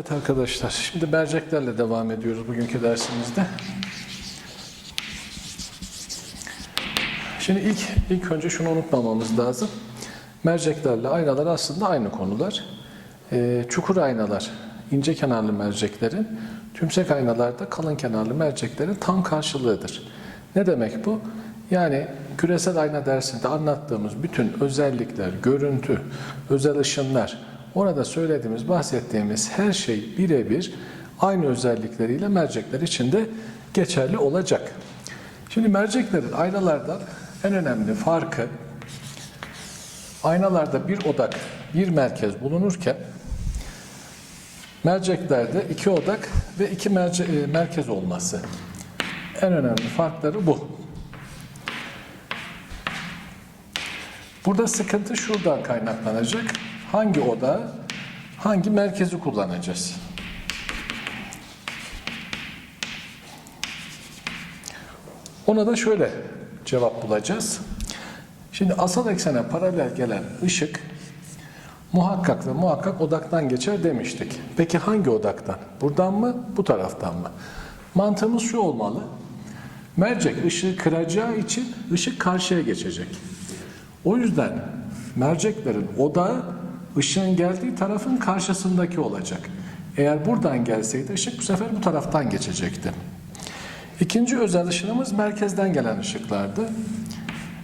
Evet arkadaşlar, şimdi merceklerle devam ediyoruz bugünkü dersimizde. Şimdi ilk ilk önce şunu unutmamamız lazım. Merceklerle aynalar aslında aynı konular. Ee, çukur aynalar, ince kenarlı merceklerin, tümsek aynalarda kalın kenarlı merceklerin tam karşılığıdır. Ne demek bu? Yani küresel ayna dersinde anlattığımız bütün özellikler, görüntü, özel ışınlar, orada söylediğimiz, bahsettiğimiz her şey birebir aynı özellikleriyle mercekler için de geçerli olacak. Şimdi merceklerin aynalardan en önemli farkı aynalarda bir odak, bir merkez bulunurken merceklerde iki odak ve iki merce, e, merkez olması. En önemli farkları bu. Burada sıkıntı şuradan kaynaklanacak. Hangi oda, hangi merkezi kullanacağız? Ona da şöyle cevap bulacağız. Şimdi asal eksene paralel gelen ışık muhakkak ve muhakkak odaktan geçer demiştik. Peki hangi odaktan? Buradan mı, bu taraftan mı? Mantığımız şu olmalı. Mercek ışığı kıracağı için ışık karşıya geçecek. O yüzden merceklerin odağı ışığın geldiği tarafın karşısındaki olacak. Eğer buradan gelseydi ışık bu sefer bu taraftan geçecekti. İkinci özel ışınımız merkezden gelen ışıklardı.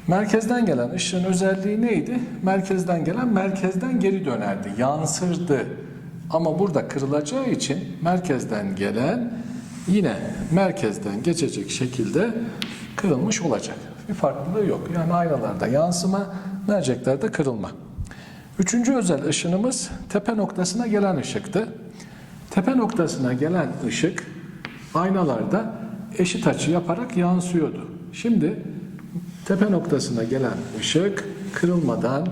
Merkezden gelen ışığın özelliği neydi? Merkezden gelen merkezden geri dönerdi, yansırdı. Ama burada kırılacağı için merkezden gelen yine merkezden geçecek şekilde kırılmış olacak. Bir farklılığı yok. Yani aynalarda yansıma, merceklerde kırılma. Üçüncü özel ışınımız tepe noktasına gelen ışıktı. Tepe noktasına gelen ışık aynalarda eşit açı yaparak yansıyordu. Şimdi tepe noktasına gelen ışık kırılmadan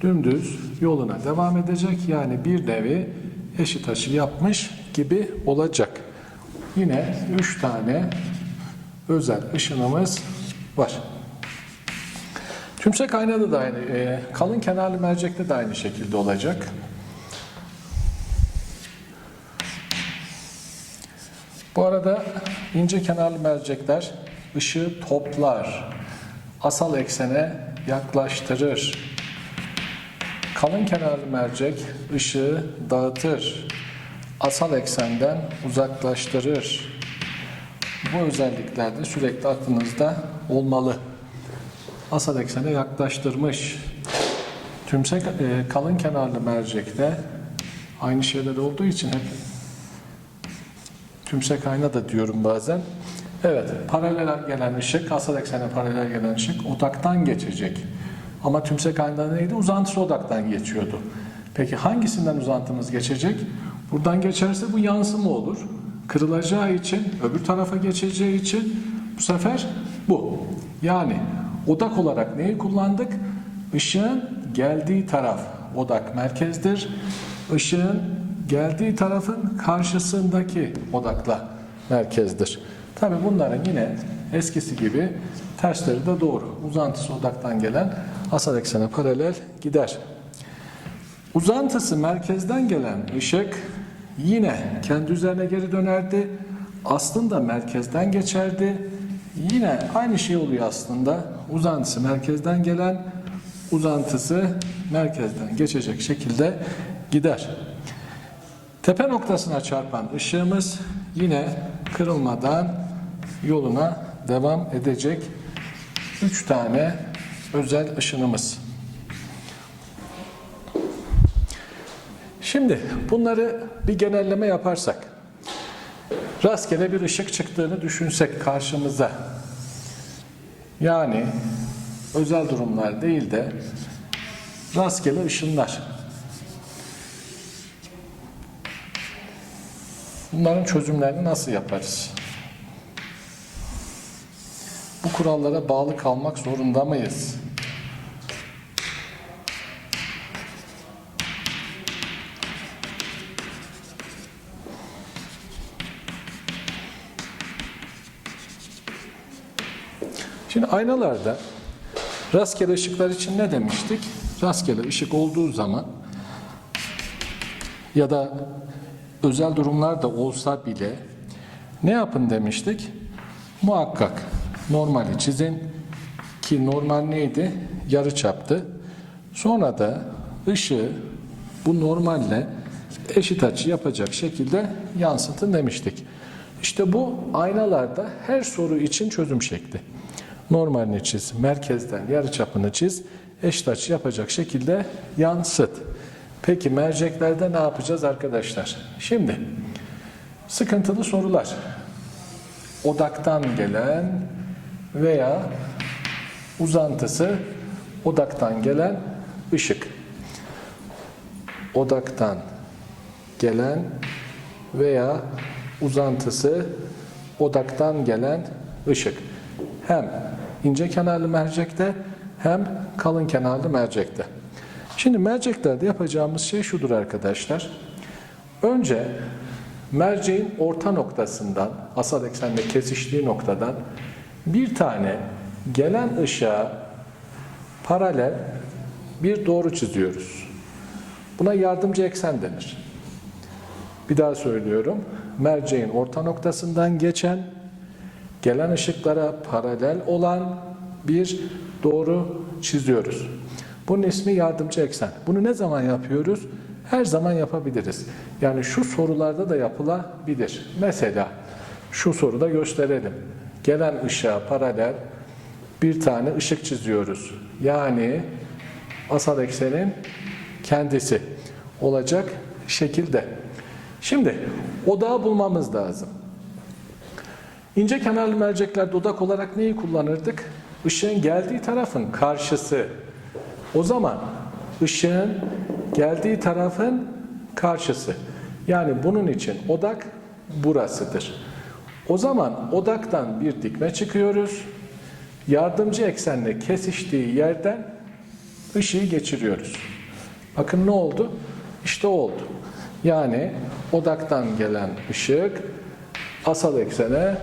dümdüz yoluna devam edecek. Yani bir nevi eşit açı yapmış gibi olacak. Yine üç tane özel ışınımız var. Tümsek aynada da aynı, e, kalın kenarlı mercekte de aynı şekilde olacak. Bu arada ince kenarlı mercekler ışığı toplar, asal eksene yaklaştırır. Kalın kenarlı mercek ışığı dağıtır, asal eksenden uzaklaştırır. Bu özellikler de sürekli aklınızda olmalı. Asal eksene yaklaştırmış. Tümsek e, kalın kenarlı mercekte aynı şeyler olduğu için hep tümsek ayna da diyorum bazen. Evet, paralel gelen ışık, asal eksene paralel gelen ışık odaktan geçecek. Ama tümsek aynada neydi? Uzantısı odaktan geçiyordu. Peki hangisinden uzantımız geçecek? Buradan geçerse bu yansıma olur. Kırılacağı için, öbür tarafa geçeceği için bu sefer bu. Yani odak olarak neyi kullandık? Işığın geldiği taraf odak merkezdir. Işığın geldiği tarafın karşısındaki odakla merkezdir. Tabi bunların yine eskisi gibi tersleri de doğru. Uzantısı odaktan gelen asal eksene paralel gider. Uzantısı merkezden gelen ışık yine kendi üzerine geri dönerdi. Aslında merkezden geçerdi. Yine aynı şey oluyor aslında. Uzantısı merkezden gelen, uzantısı merkezden geçecek şekilde gider. Tepe noktasına çarpan ışığımız yine kırılmadan yoluna devam edecek. Üç tane özel ışınımız. Şimdi bunları bir genelleme yaparsak, rastgele bir ışık çıktığını düşünsek karşımıza, yani özel durumlar değil de rastgele ışınlar. Bunların çözümlerini nasıl yaparız? Bu kurallara bağlı kalmak zorunda mıyız? Şimdi aynalarda rastgele ışıklar için ne demiştik? Rastgele ışık olduğu zaman ya da özel durumlar da olsa bile ne yapın demiştik? Muhakkak normali çizin ki normal neydi? Yarı çaptı. Sonra da ışığı bu normalle eşit açı yapacak şekilde yansıtın demiştik. İşte bu aynalarda her soru için çözüm şekli. Normalini çiz, merkezden yarı çapını çiz, eşit açı yapacak şekilde yansıt. Peki merceklerde ne yapacağız arkadaşlar? Şimdi sıkıntılı sorular. Odaktan gelen veya uzantısı odaktan gelen ışık. Odaktan gelen veya uzantısı odaktan gelen ışık. Hem ince kenarlı mercekte hem kalın kenarlı mercekte. Şimdi merceklerde yapacağımız şey şudur arkadaşlar. Önce merceğin orta noktasından, asal eksenle kesiştiği noktadan bir tane gelen ışığa paralel bir doğru çiziyoruz. Buna yardımcı eksen denir. Bir daha söylüyorum. Merceğin orta noktasından geçen, gelen ışıklara paralel olan bir doğru çiziyoruz. Bunun ismi yardımcı eksen. Bunu ne zaman yapıyoruz? Her zaman yapabiliriz. Yani şu sorularda da yapılabilir. Mesela şu soruda gösterelim. Gelen ışığa paralel bir tane ışık çiziyoruz. Yani asal eksenin kendisi olacak şekilde. Şimdi odağı bulmamız lazım. İnce kenarlı merceklerde odak olarak neyi kullanırdık? Işığın geldiği tarafın karşısı. O zaman ışığın geldiği tarafın karşısı. Yani bunun için odak burasıdır. O zaman odaktan bir dikme çıkıyoruz. Yardımcı eksenle kesiştiği yerden ışığı geçiriyoruz. Bakın ne oldu? İşte oldu. Yani odaktan gelen ışık asal eksene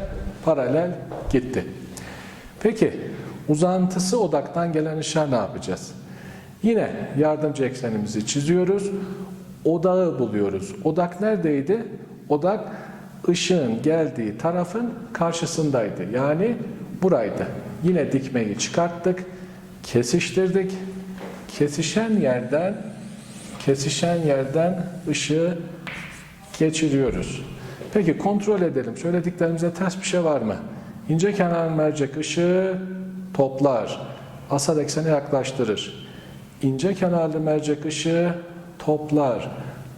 paralel gitti. Peki uzantısı odaktan gelen ışığa ne yapacağız? Yine yardımcı eksenimizi çiziyoruz. Odağı buluyoruz. Odak neredeydi? Odak ışığın geldiği tarafın karşısındaydı. Yani buraydı. Yine dikmeyi çıkarttık. Kesiştirdik. Kesişen yerden kesişen yerden ışığı geçiriyoruz. Peki kontrol edelim. Söylediklerimize ters bir şey var mı? İnce kenar mercek ışığı toplar. Asal eksene yaklaştırır. İnce kenarlı mercek ışığı toplar.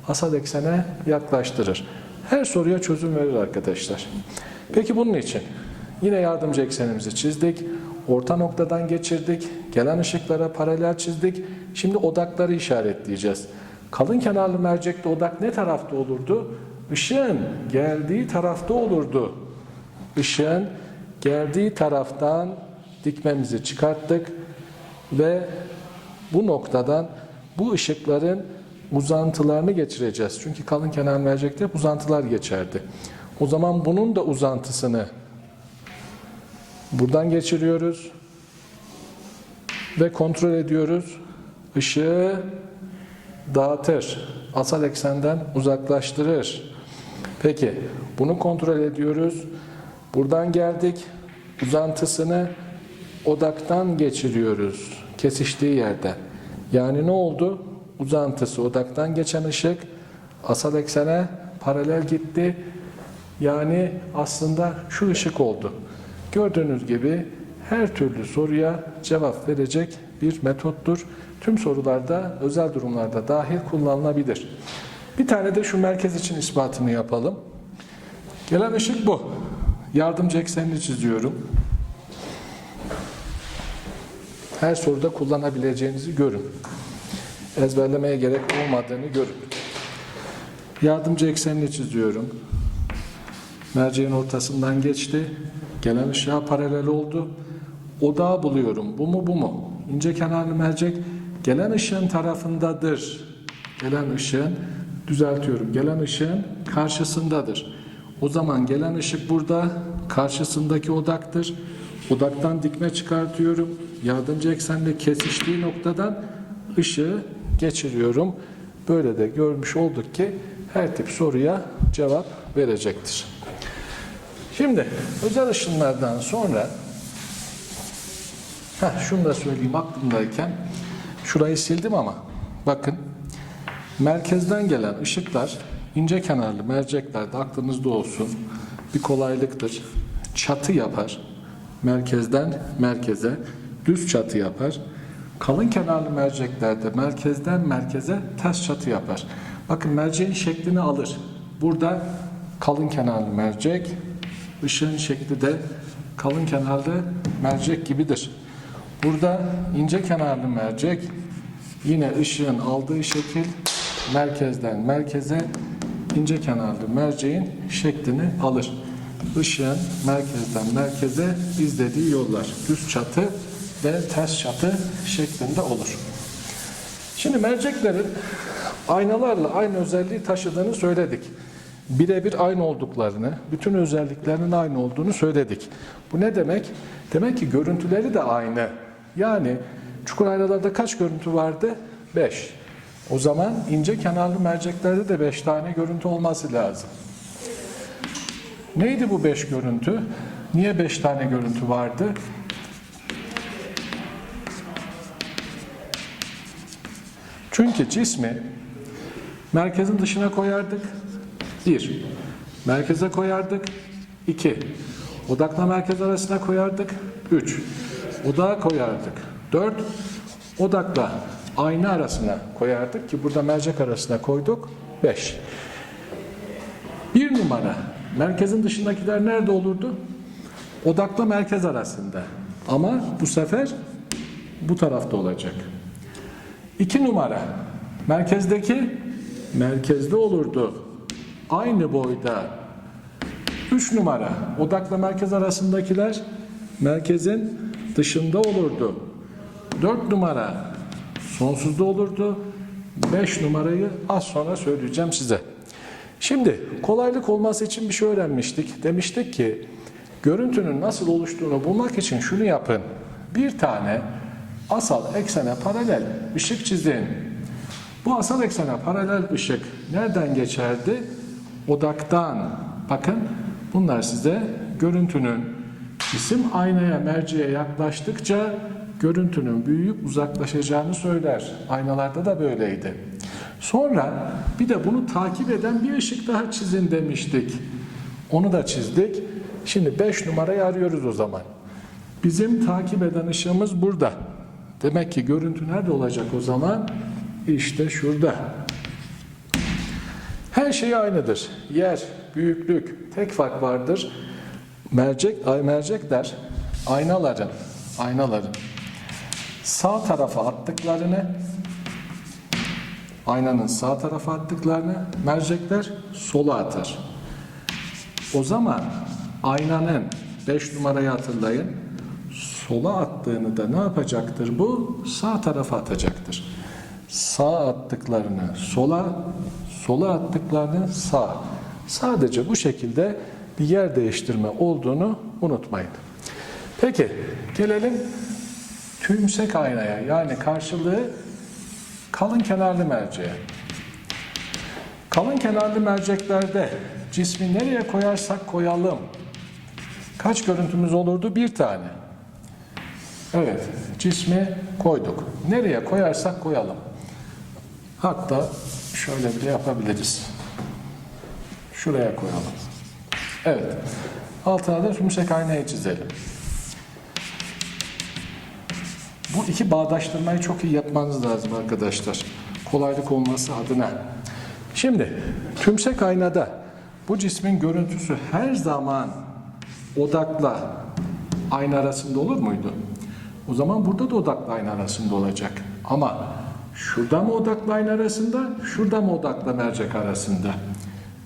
Asal eksene yaklaştırır. Her soruya çözüm verir arkadaşlar. Peki bunun için yine yardımcı eksenimizi çizdik. Orta noktadan geçirdik. Gelen ışıklara paralel çizdik. Şimdi odakları işaretleyeceğiz. Kalın kenarlı mercekte odak ne tarafta olurdu? Işığın geldiği tarafta olurdu. Işığın geldiği taraftan dikmemizi çıkarttık ve bu noktadan bu ışıkların uzantılarını geçireceğiz. Çünkü kalın kenar mercekte uzantılar geçerdi. O zaman bunun da uzantısını buradan geçiriyoruz ve kontrol ediyoruz. Işığı dağıtır. Asal eksenden uzaklaştırır. Peki bunu kontrol ediyoruz. Buradan geldik. Uzantısını odaktan geçiriyoruz. Kesiştiği yerden. Yani ne oldu? Uzantısı odaktan geçen ışık asal eksene paralel gitti. Yani aslında şu ışık oldu. Gördüğünüz gibi her türlü soruya cevap verecek bir metottur. Tüm sorularda, özel durumlarda dahil kullanılabilir. Bir tane de şu merkez için ispatını yapalım. Gelen ışık bu. Yardımcı eksenini çiziyorum. Her soruda kullanabileceğinizi görün. Ezberlemeye gerek olmadığını görün. Yardımcı eksenini çiziyorum. Merceğin ortasından geçti. Gelen ışığa paralel oldu. Odağı buluyorum. Bu mu bu mu? İnce kenarlı mercek gelen ışığın tarafındadır. Gelen ışığın düzeltiyorum. Gelen ışığın karşısındadır. O zaman gelen ışık burada karşısındaki odaktır. Odaktan dikme çıkartıyorum. Yardımcı eksenle kesiştiği noktadan ışığı geçiriyorum. Böyle de görmüş olduk ki her tip soruya cevap verecektir. Şimdi özel ışınlardan sonra Heh, şunu da söyleyeyim aklımdayken şurayı sildim ama bakın merkezden gelen ışıklar ince kenarlı merceklerde aklınızda olsun bir kolaylıktır. Çatı yapar. Merkezden merkeze düz çatı yapar. Kalın kenarlı merceklerde merkezden merkeze ters çatı yapar. Bakın merceğin şeklini alır. Burada kalın kenarlı mercek, ışığın şekli de kalın kenarlı mercek gibidir. Burada ince kenarlı mercek yine ışığın aldığı şekil merkezden merkeze ince kenarlı merceğin şeklini alır. Işığın merkezden merkeze izlediği yollar düz çatı ve ters çatı şeklinde olur. Şimdi merceklerin aynalarla aynı özelliği taşıdığını söyledik. Birebir aynı olduklarını, bütün özelliklerinin aynı olduğunu söyledik. Bu ne demek? Demek ki görüntüleri de aynı. Yani çukur aynalarda kaç görüntü vardı? 5. O zaman ince kenarlı merceklerde de 5 tane görüntü olması lazım. Neydi bu 5 görüntü? Niye 5 tane görüntü vardı? Çünkü cismi merkezin dışına koyardık. Bir. Merkeze koyardık. İki. Odakla merkez arasına koyardık. Üç. Odağa koyardık. Dört. Odakla ayna arasına koyardık ki burada mercek arasına koyduk. Beş. Bir numara. Merkezin dışındakiler nerede olurdu? Odakla merkez arasında. Ama bu sefer bu tarafta olacak. İki numara. Merkezdeki merkezde olurdu. Aynı boyda. Üç numara. Odakla merkez arasındakiler merkezin dışında olurdu. Dört numara sonsuzda olurdu. Beş numarayı az sonra söyleyeceğim size. Şimdi kolaylık olması için bir şey öğrenmiştik. Demiştik ki görüntünün nasıl oluştuğunu bulmak için şunu yapın. Bir tane asal eksene paralel ışık çizin. Bu asal eksene paralel ışık nereden geçerdi? Odaktan. Bakın bunlar size görüntünün cisim aynaya merceğe yaklaştıkça görüntünün büyüyüp uzaklaşacağını söyler. Aynalarda da böyleydi. Sonra bir de bunu takip eden bir ışık daha çizin demiştik. Onu da çizdik. Şimdi 5 numarayı arıyoruz o zaman. Bizim takip eden ışığımız burada. Demek ki görüntü nerede olacak o zaman? İşte şurada. Her şey aynıdır. Yer, büyüklük, tek fark vardır. Mercek, ay mercekler aynaların, aynaların sağ tarafa attıklarını, aynanın sağ tarafa attıklarını mercekler sola atar. O zaman aynanın 5 numarayı hatırlayın. Sola attığını da ne yapacaktır bu? Sağ tarafa atacaktır. Sağ attıklarını sola, sola attıklarını sağ. Sadece bu şekilde bir yer değiştirme olduğunu unutmayın. Peki gelelim tümsek aynaya yani karşılığı kalın kenarlı merceğe. Kalın kenarlı merceklerde cismi nereye koyarsak koyalım. Kaç görüntümüz olurdu? Bir tane. Evet, cismi koyduk. Nereye koyarsak koyalım. Hatta şöyle bile yapabiliriz. Şuraya koyalım. Evet. Altına da tümsek aynayı çizelim. Bu iki bağdaştırmayı çok iyi yapmanız lazım arkadaşlar. Kolaylık olması adına. Şimdi tümsek aynada bu cismin görüntüsü her zaman odakla ayna arasında olur muydu? O zaman burada da odakla ayna arasında olacak. Ama şurada mı odakla ayna arasında, şurada mı odakla mercek arasında?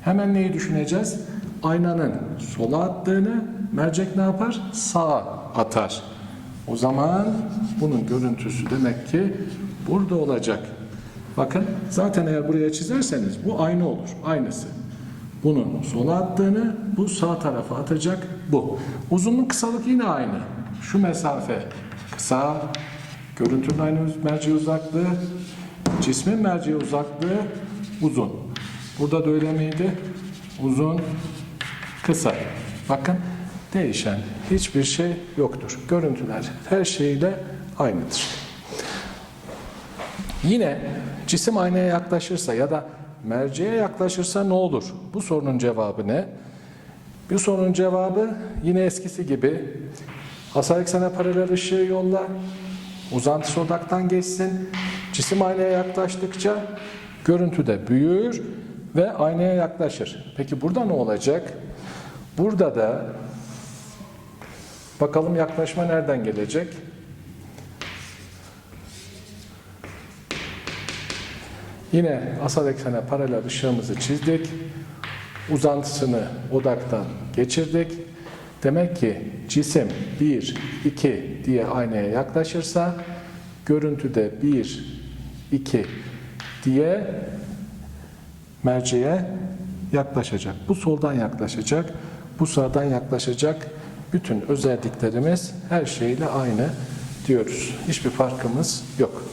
Hemen neyi düşüneceğiz? Aynanın sola attığını mercek ne yapar? Sağa atar. O zaman bunun görüntüsü demek ki burada olacak. Bakın zaten eğer buraya çizerseniz bu aynı olur. Aynısı. Bunun sola attığını bu sağ tarafa atacak bu. Uzunluk kısalık yine aynı. Şu mesafe kısa, görüntünün aynı merceği uzaklığı, cismin merceği uzaklığı uzun. Burada da öyle miydi? Uzun, kısa. Bakın değişen hiçbir şey yoktur. Görüntüler her şeyle aynıdır. Yine cisim aynaya yaklaşırsa ya da merceğe yaklaşırsa ne olur? Bu sorunun cevabı ne? Bu sorunun cevabı yine eskisi gibi asal eksene paralel ışığı yolla, uzantısı odaktan geçsin, cisim aynaya yaklaştıkça görüntü de büyür ve aynaya yaklaşır. Peki burada ne olacak? Burada da bakalım yaklaşma nereden gelecek? Yine asal eksene paralel ışığımızı çizdik. Uzantısını odaktan geçirdik. Demek ki cisim 1, 2 diye aynaya yaklaşırsa görüntüde 1, 2 diye merceğe yaklaşacak. Bu soldan yaklaşacak, bu sağdan yaklaşacak. Bütün özelliklerimiz her şeyle aynı diyoruz. Hiçbir farkımız yok.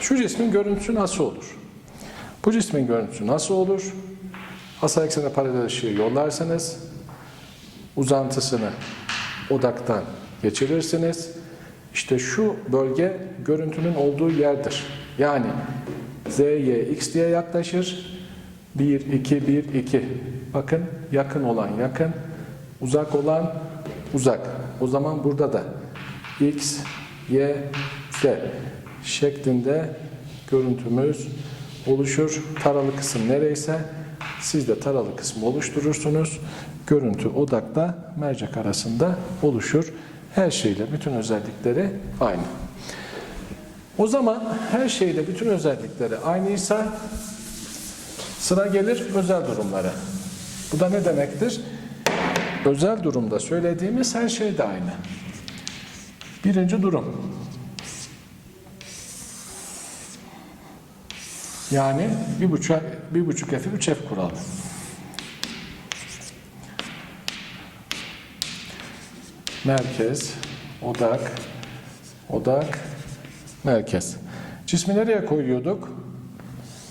Şu cismin görüntüsü nasıl olur? Bu cismin görüntüsü nasıl olur? Asal eksene paralel ışığı yollarsanız uzantısını odaktan geçirirsiniz. İşte şu bölge görüntünün olduğu yerdir. Yani Z, Y, X diye yaklaşır. 1, 2, 1, 2. Bakın yakın olan yakın, uzak olan uzak. O zaman burada da X, Y, Z şeklinde görüntümüz oluşur. Taralı kısım nereyse siz de taralı kısmı oluşturursunuz. Görüntü odakla mercek arasında oluşur. Her şeyle bütün özellikleri aynı. O zaman her şeyle bütün özellikleri aynıysa sıra gelir özel durumlara. Bu da ne demektir? Özel durumda söylediğimiz her şey de aynı. Birinci durum. Yani bir buçuk, bir buçuk F'i 3 F kuralı. Merkez, odak, odak, merkez. Cismi nereye koyuyorduk?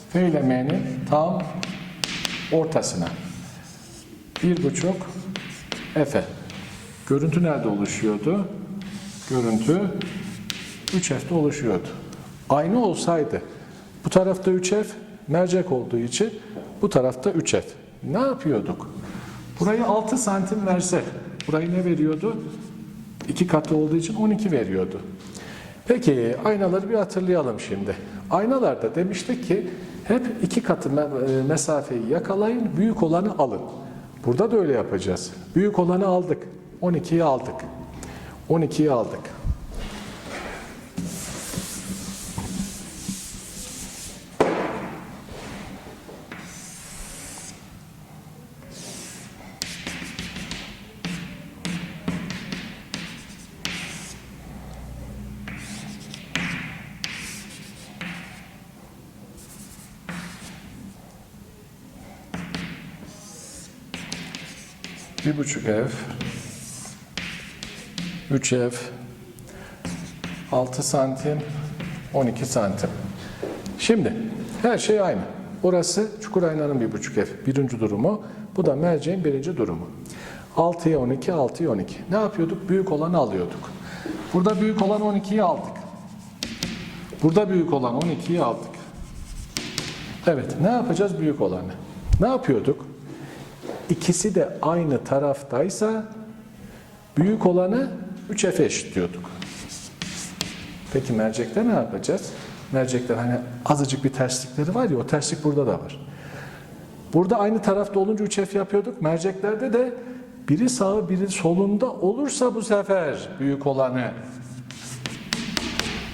F ile M'nin tam ortasına. Bir buçuk F'e. Görüntü nerede oluşuyordu? Görüntü 3 F'de oluşuyordu. Aynı olsaydı bu tarafta 3F mercek olduğu için bu tarafta 3F. Ne yapıyorduk? Burayı 6 santim verse burayı ne veriyordu? 2 katı olduğu için 12 veriyordu. Peki aynaları bir hatırlayalım şimdi. Aynalarda demiştik ki hep iki katı e, mesafeyi yakalayın, büyük olanı alın. Burada da öyle yapacağız. Büyük olanı aldık. 12'yi aldık. 12'yi aldık. Bir buçuk ev, üç ev, altı santim, on iki santim. Şimdi her şey aynı. Orası çukur aynanın bir buçuk ev, birinci durumu. Bu da merceğin birinci durumu. 6'ya 12, 6'ya 12. Ne yapıyorduk? Büyük olanı alıyorduk. Burada büyük olan 12'yi aldık. Burada büyük olan 12'yi aldık. Evet, ne yapacağız büyük olanı? Ne yapıyorduk? İkisi de aynı taraftaysa büyük olanı 3F'e eşitliyorduk. Peki mercekte ne yapacağız? Mercekler hani azıcık bir terslikleri var ya o terslik burada da var. Burada aynı tarafta olunca 3F yapıyorduk. Merceklerde de biri sağı biri solunda olursa bu sefer büyük olanı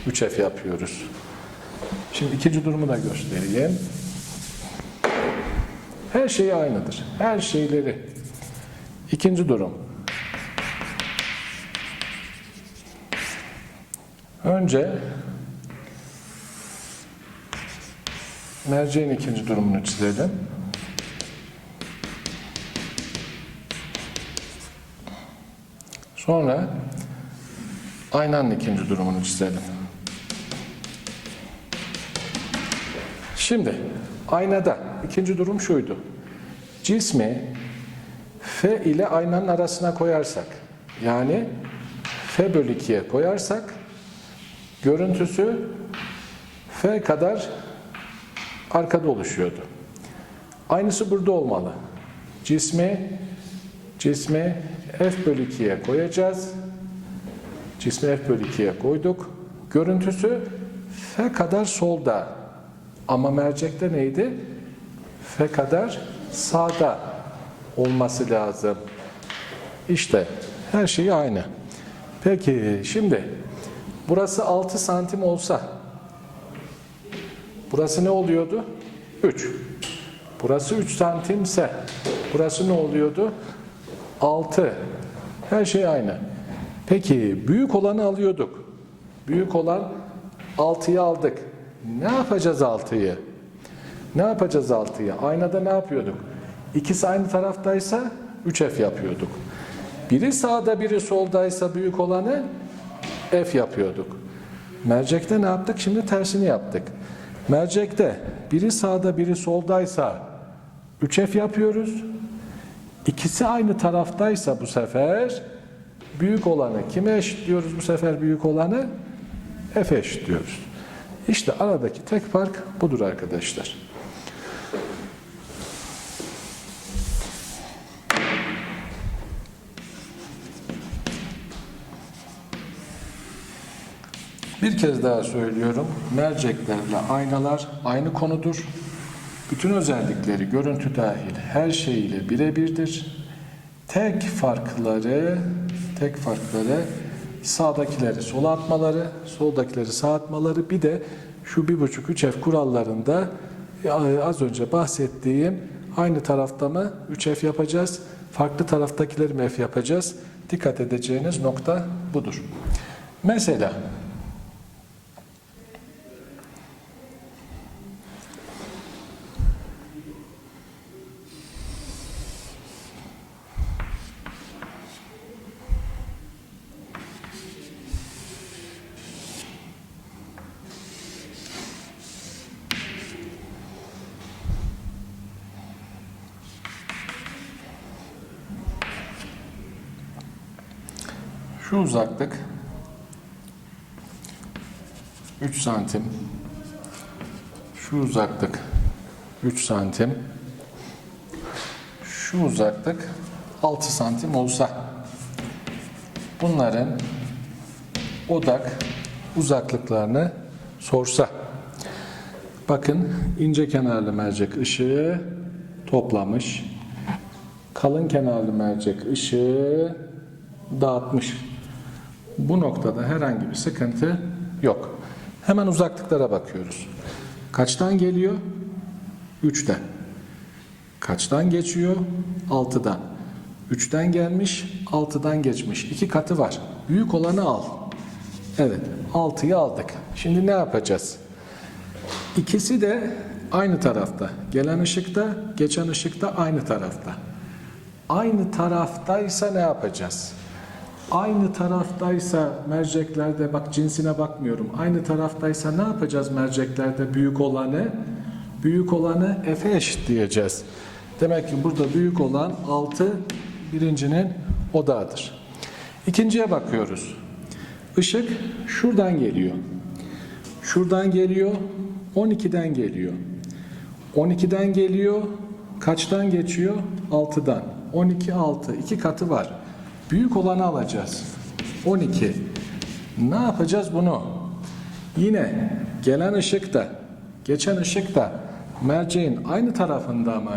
3F yapıyoruz. Şimdi ikinci durumu da göstereyim. Her şey aynıdır. Her şeyleri. İkinci durum. Önce merceğin ikinci durumunu çizelim. Sonra aynanın ikinci durumunu çizelim. Şimdi aynada ikinci durum şuydu. Cismi F ile aynanın arasına koyarsak yani F bölü 2'ye koyarsak görüntüsü F kadar arkada oluşuyordu. Aynısı burada olmalı. Cismi cismi F bölü 2'ye koyacağız. Cismi F bölü 2'ye koyduk. Görüntüsü F kadar solda. Ama mercekte neydi? F kadar sağda olması lazım. İşte her şey aynı. Peki şimdi burası 6 santim olsa burası ne oluyordu? 3. Burası 3 santimse burası ne oluyordu? 6. Her şey aynı. Peki büyük olanı alıyorduk. Büyük olan 6'yı aldık. Ne yapacağız 6'yı? Ne yapacağız 6'yı? Aynada ne yapıyorduk? İkisi aynı taraftaysa 3F yapıyorduk. Biri sağda biri soldaysa büyük olanı F yapıyorduk. Mercekte ne yaptık? Şimdi tersini yaptık. Mercekte biri sağda biri soldaysa 3F yapıyoruz. İkisi aynı taraftaysa bu sefer büyük olanı kime eşitliyoruz bu sefer büyük olanı? F eşitliyoruz. İşte aradaki tek fark budur arkadaşlar. Bir kez daha söylüyorum. Merceklerle aynalar aynı konudur. Bütün özellikleri görüntü dahil her şeyiyle birebirdir. Tek farkları tek farkları sağdakileri sola atmaları, soldakileri sağa atmaları bir de şu bir buçuk üç F kurallarında e, az önce bahsettiğim aynı tarafta mı 3F yapacağız, farklı taraftakileri mi F yapacağız? Dikkat edeceğiniz nokta budur. Mesela Şu uzaklık 3 santim. Şu uzaklık 3 santim. Şu uzaklık 6 santim olsa bunların odak uzaklıklarını sorsa bakın ince kenarlı mercek ışığı toplamış. Kalın kenarlı mercek ışığı dağıtmış. Bu noktada herhangi bir sıkıntı yok. Hemen uzaklıklara bakıyoruz. Kaçtan geliyor? 3'ten. Kaçtan geçiyor? 6'dan. 3'ten gelmiş, 6'dan geçmiş. İki katı var. Büyük olanı al. Evet, 6'yı aldık. Şimdi ne yapacağız? İkisi de aynı tarafta. Gelen ışıkta, geçen ışıkta aynı tarafta. Aynı taraftaysa ne yapacağız? Aynı taraftaysa merceklerde bak cinsine bakmıyorum. Aynı taraftaysa ne yapacağız merceklerde büyük olanı? Büyük olanı F'e eşitleyeceğiz. Demek ki burada büyük olan 6 birincinin odağıdır. İkinciye bakıyoruz. Işık şuradan geliyor. Şuradan geliyor. 12'den geliyor. 12'den geliyor. Kaçtan geçiyor? 6'dan. 12 6. iki katı var. Büyük olanı alacağız. 12. Ne yapacağız bunu? Yine gelen ışık da, geçen ışık da merceğin aynı tarafında mı?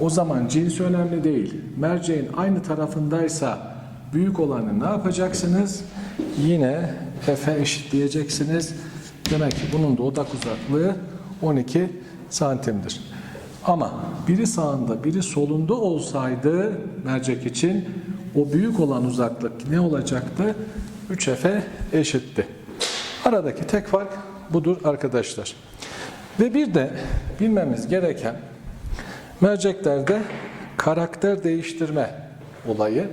O zaman cinsi önemli değil. Merceğin aynı tarafındaysa büyük olanı ne yapacaksınız? Yine F'e eşitleyeceksiniz. Demek ki bunun da odak uzaklığı 12 santimdir. Ama biri sağında biri solunda olsaydı mercek için o büyük olan uzaklık ne olacaktı? 3F'e eşitti. Aradaki tek fark budur arkadaşlar. Ve bir de bilmemiz gereken merceklerde karakter değiştirme olayı.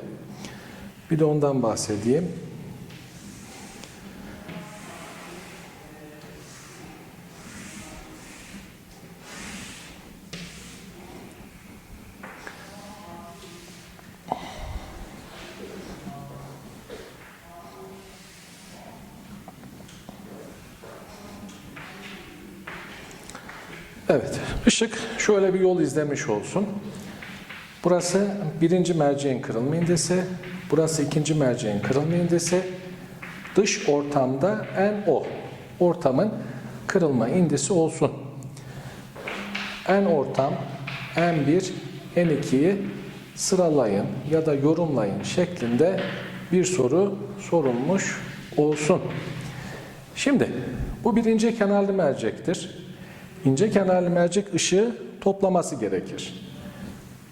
Bir de ondan bahsedeyim. Evet, ışık şöyle bir yol izlemiş olsun. Burası birinci merceğin kırılma indesi, burası ikinci merceğin kırılma indesi. Dış ortamda en o. Ortamın kırılma indisi olsun. En ortam, en 1, en 2'yi sıralayın ya da yorumlayın şeklinde bir soru sorulmuş olsun. Şimdi bu birinci kenarlı mercektir. İnce kenarlı mercek ışığı toplaması gerekir.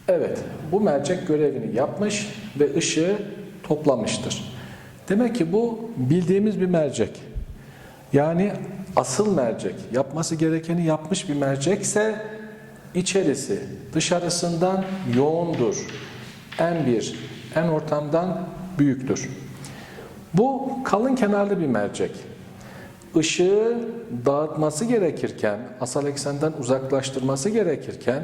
Evet, bu mercek görevini yapmış ve ışığı toplamıştır. Demek ki bu bildiğimiz bir mercek. Yani asıl mercek, yapması gerekeni yapmış bir mercekse içerisi dışarısından yoğundur. En bir, en ortamdan büyüktür. Bu kalın kenarlı bir mercek. Işığı dağıtması gerekirken, asal eksenden uzaklaştırması gerekirken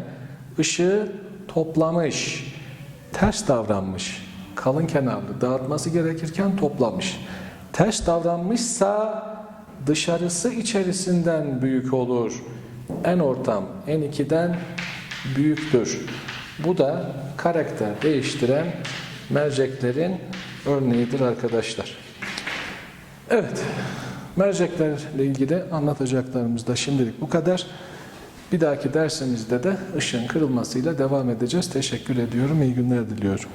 ışığı toplamış, ters davranmış. Kalın kenarlı dağıtması gerekirken toplamış. Ters davranmışsa dışarısı içerisinden büyük olur. En ortam en 2'den büyüktür. Bu da karakter değiştiren merceklerin örneğidir arkadaşlar. Evet, merceklerle ilgili anlatacaklarımız da şimdilik bu kadar. Bir dahaki dersimizde de ışığın kırılmasıyla devam edeceğiz. Teşekkür ediyorum, iyi günler diliyorum.